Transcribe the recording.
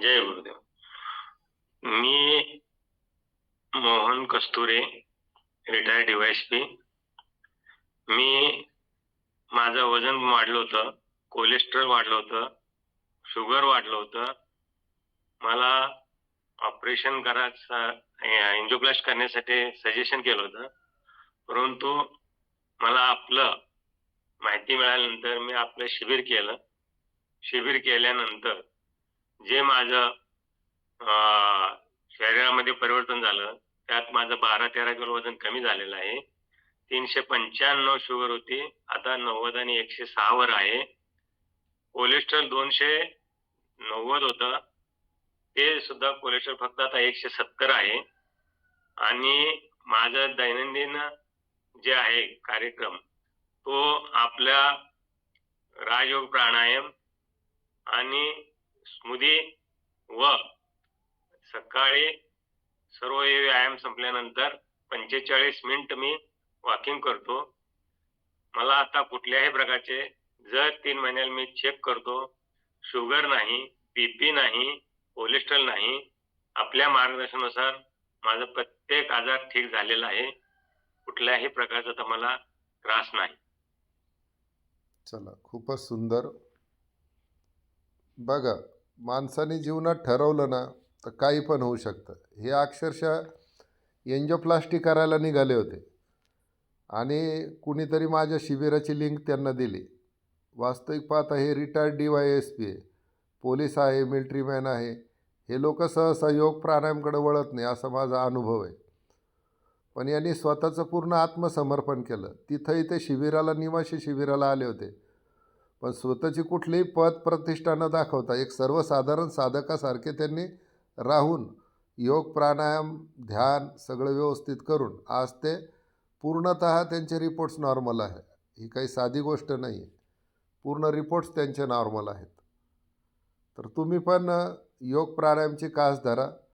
जय गुरुदेव. मी Mohan Kasture retired DYSP मी माझं वजन वाढलं होतं कोलेस्ट्रॉल वाढलं होतं शुगर वाढलं होतं. मला ऑपरेशन करायचं एन्जिओप्लास्ट करण्यासाठी सजेशन केलं होतं. परंतु मला आपलं माहिती मिळाल्यानंतर मी आपलं शिबिर केलं. शिबिर केल्यानंतर जे माझं शरीरामध्ये परिवर्तन झालं त्यात माझं बारा तेरा किलो वजन कमी झालेलं आहे. तीनशे पंच्याण्णव शुगर होती. आता नव्वद आणि एकशे सहा वर आहे. कोलेस्ट्रॉल दोनशे नव्वद होतं. ते सुद्धा कोलेस्ट्रॉल फक्त आता एकशे सत्तर आहे. आणि माझं दैनंदिन जे आहे कार्यक्रम तो आपल्या राजयोग प्राणायाम आणि स्मृदी व सकाळी सर्व हे व्यायाम संपल्यानंतर पंचेचाळीस मिनिट मी वॉकिंग करतो. मला आता कुठल्याही प्रकारचे जर तीन महिन्याला मी चेक करतो शुगर नाही बीपी नाही कोलेस्ट्रॉल नाही आपल्या मार्गदर्शनानुसार माझा प्रत्येक आजार ठीक झालेला आहे. कुठल्याही प्रकारचा तर मला त्रास नाही. चला खूपच सुंदर बघा माणसाने जीवनात ठरवलं ना तर काही पण होऊ शकतं. हे अक्षरशः एन्जोप्लास्टी करायला निघाले होते. आणि कुणीतरी माझ्या शिबिराची लिंक त्यांना दिली. वास्तविक पाहता हे retired D Y S P आहे. पोलीस आहे मिलिटरी मॅन आहे. हे लोक सहसा योग प्राणायामकडे वळत नाही असा माझा अनुभव आहे. पण यांनी स्वतःचं पूर्ण आत्मसमर्पण केलं. तिथंही ते शिबिराला निवासी शिबिराला आले होते. पण स्वतःची कुठलीही पद प्रतिष्ठा न दाखवता एक सर्वसाधारण साधकासारखे त्यांनी राहून योग प्राणायाम ध्यान सगळं व्यवस्थित करून आज ते पूर्णत त्यांचे रिपोर्ट्स नॉर्मल आहे. ही काही साधी गोष्ट नाही आहे पूर्ण रिपोर्ट्स त्यांचे नॉर्मल आहेत. तर तुम्ही पण योग प्राणायामची कास धरा.